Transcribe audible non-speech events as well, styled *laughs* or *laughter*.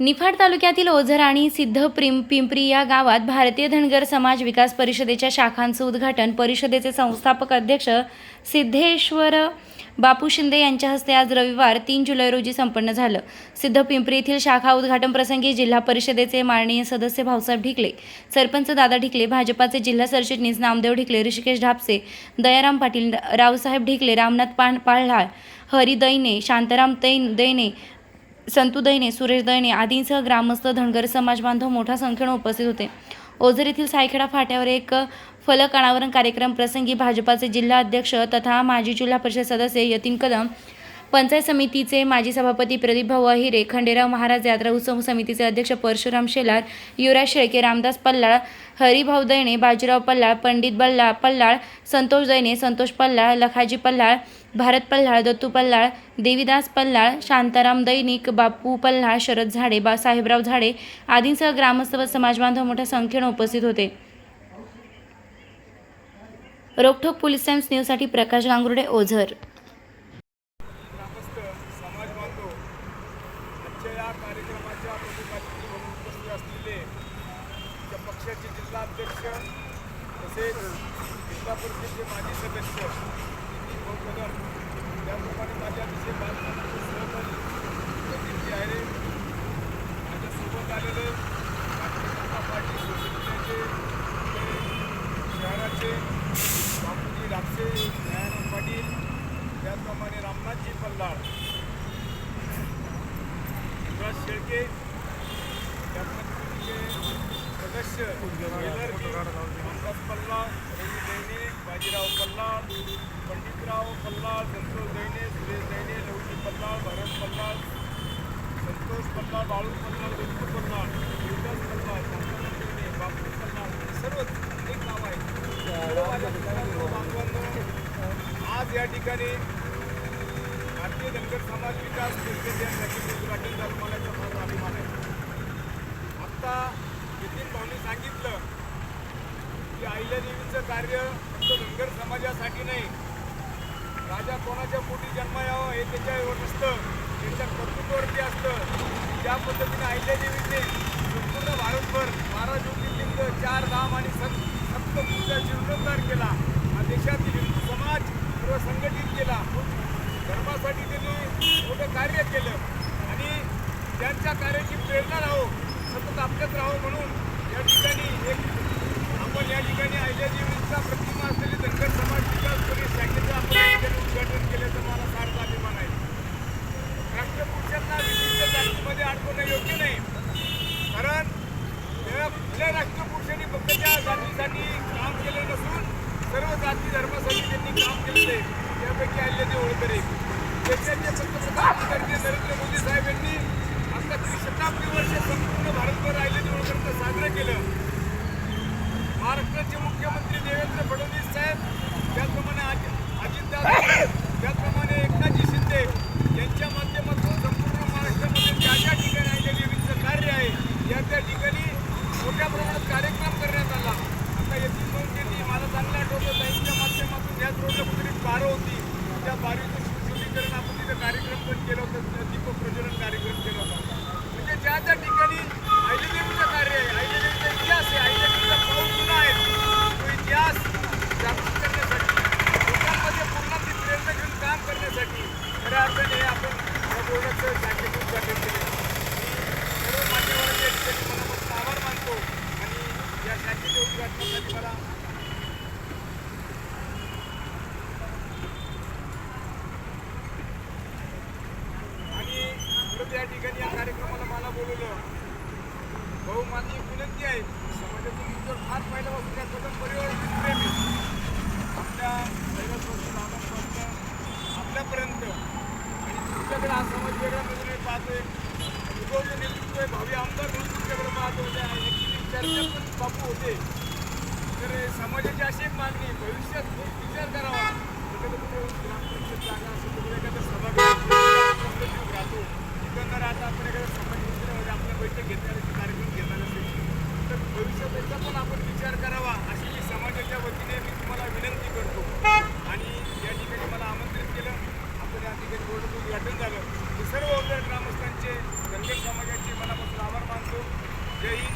निफाड तालुक्यातील ओझर आणि सिद्ध प्रिम पिंपरी या गावात भारतीय धनगर समाज विकास परिषदेच्या शाखांचं उद्घाटन. परिषदेचे संस्थापक अध्यक्ष सिद्धेश्वर बापू शिंदे यांच्या हस्ते आज रविवार तीन जुलै रोजी संपन्न झालं. सिद्ध पिंपरी येथील शाखा उद्घाटन प्रसंगी जिल्हा परिषदेचे माननीय सदस्य भाऊसाहेब ढिकले सरपंच दादा ढिकले भाजपाचे जिल्हा सरचिटणीस नामदेव ढिकले ऋषिकेश ढापसे दयाराम पाटील रावसाहेब ढिकले रामनाथ पान पाळहाळ हरी दैने शांताराम तैन दैने संतू दैने सुरेश दैने आदींसह ग्रामस्थ धनगर समाज बांधव मोठ्या संख्येनं उपस्थित होते. ओझर येथील सायखेडा फाट्यावर एक फलक अनावरण कार्यक्रम प्रसंगी भाजपाचे जिल्हा अध्यक्ष तथा माजी जिल्हा परिषद सदस्य यतीन कदम पंचायत समितीचे माजी सभापती प्रदीप भाऊ अहिरे खंडेराव महाराज यात्रा उत्सव समितीचे अध्यक्ष परशुराम शेलार युवराज शेळके रामदास पल्लाळ हरिभाऊ दैने बाजीराव पल्लाळ पंडित बल्ला पल्लाळ संतोष दैने संतोष पल्लाळ लखाजी पल्लाळ भारत पल्लाळ दत्तू पल्लाळ देवीदास पल्लाळ शांताराम दैनिक बापू पल्लाळ शरद झाडे बा साहेबराव झाडे आदींसह ग्रामस्थ व समाजबांधव मोठ्या संख्येनं उपस्थित होते. रोखोक पोलीस टाइम्स न्यूजसाठी प्रकाश गांगुर्डे ओझर. पक्षाचे जिल्हाध्यक्ष तसेच जिल्हा परिषदेचे माजी सदस्य त्याप्रमाणे माझ्या अतिशय बालपणाचे सहकारी प्रदीपजी आहे. माझ्यासोबत आलेले भारतीय जनता पार्टी सोशल शहराचे बापूजी दयानंद पाटील त्याचप्रमाणे रामनाथजी पल्लाळ युवराज शेळके त्याप्रमाणे सदस्य वेलरगे, पल्लाळ रवी दैने बाजीराव पल्लाळ पंडितराव पल्लाळ संतोष दैने सुरेश दैने लवजी पल्लाळ भरत पल्लाळ संतोष पल्लाळ बाळू पल्लाळ विष्णू पल्लाळ देवदास पल्लाळ संतोष दैने बापू पल्लाळ हे सर्व अनेक नाव आहेत आज या ठिकाणी भारतीय धनगर समाज विकास परिषद या ठिकाणी उद्घाटन झालं मला याचा फार अभिमान आहे आत्ता नितीन भाऊनी सांगितलं की अहिल्यादेवीचं कार्य फक्त धनगर समाजासाठी नाही. राजा कोणाच्या पोटी जन्म यावं हे त्याच्यावर नसतं. त्यांच्या कर्तृत्वावरती असतं. ज्या पद्धतीने अहिल्यादेवीने संपूर्ण भारतभर बारा ज्योतिर्लिंग चार धाम आणि सत सप्तपूजा जीर्णोद्धार केला. हा देशातील हिंदू समाज सर्व संघटित केला. धर्मासाठी त्यांनी मोठं कार्य केलं. आणि त्यांच्या कार्याची प्रेरणा राहो सतत आपल्यात राहो म्हणून या ठिकाणी एक आपण या ठिकाणी अहिल्यादेवीचा प्रतिमा असलेली धनगर समाज विकास परिषद शाखेचं आपण या ठिकाणी उद्घाटन केल्याचं मला फार अभिमान आहे. राष्ट्रपुरुषांना विशिष्ट जातीमध्ये अडकवणं योग्य नाही. कारण त्या कुठल्या राष्ट्रपुरुषांनी फक्त त्या जातीसाठी काम केलं नसून सर्व जाती धर्मासाठी त्यांनी काम केलेलं आहे. त्यापैकी अहिल्यादेवी होळकर. एक देशाचे पंतप्रधान आदरणीय नरेंद्र मोदी साहेब यांनी आता त्रिशताब्दी वर्ष संपूर्ण भारतभर अहिल्यादेवी होळकरचं साजरं केलं. महाराष्ट्राचे मुख्यमंत्री देवेंद्र फडणवीस साहेब त्याचप्रमाणे अजित अजितदादा *laughs* त्याचप्रमाणे एकनाथजी शिंदे यांच्या माध्यमातून संपूर्ण महाराष्ट्रामध्ये ज्या ज्या ठिकाणी अहिल्यादेवीचं कार्य आहे या त्या ठिकाणी मोठ्या प्रमाणात कार्यक्रम करण्यात आला. आता येथील नोंदणी मला चांगलं आठवतं ताईंच्या माध्यमातून याच रोडला कुठेतरी बारं होती. त्या बारीचं सुशोभीकरण आपण तिथं कार्यक्रम पण केलं होतं दीपक प्रज्वलन कार्यक्रम केला होता म्हणजे ज्या त्या ठिकाणी अहिल्यादेवीचं कार्य आहे अहिल्यादेवीचा इतिहास आहे अहिल्यादेवीचा पाऊस जुना आहे तो इतिहास जागृत करण्यासाठी लोकांमध्ये पूर्णाची प्रेरणा घेऊन काम करण्यासाठी खऱ्या अर्थाने हे आपण या बोर्डाचं शाखेचं उद्घाटन केलं मी सर्व मान्यवरांच्या ठिकाणी मनापासून आभार मानतो आणि या शाखेच्या उद्घाटनासाठी मला आणि परत या ठिकाणी या कार्यक्रमाला मला बोलवलं. भाऊ माझी विनंती आहे. समाजातील तुमचं फार पहिल्यापासून त्या स्वतः परिवार आपल्या पहिल्यापासून लहानांपासून आपल्यापर्यंत. आणि तुमच्याकडे हा समाज वेगळ्या नजरेने पाहतोय. उगवलं नेतृत्व आहे भावी आमदार म्हणून तुमच्याकडे पाहतो होते. चर्चा पण बापू होते. तर समाजाची अशी एक मागणी भविष्यात खूप विचार करावा. भविष्याचा पण आपण विचार करावा अशी मी समाजाच्या वतीने मी तुम्हाला विनंती करतो. आणि या ठिकाणी मला आमंत्रित केलं. आपण या ठिकाणी बोर्डाचं उद्घाटन झालं. हे सर्व ग्रामस्थांचे धनगर समाजाचे मनापासून आभार मानतो. जय हिंद.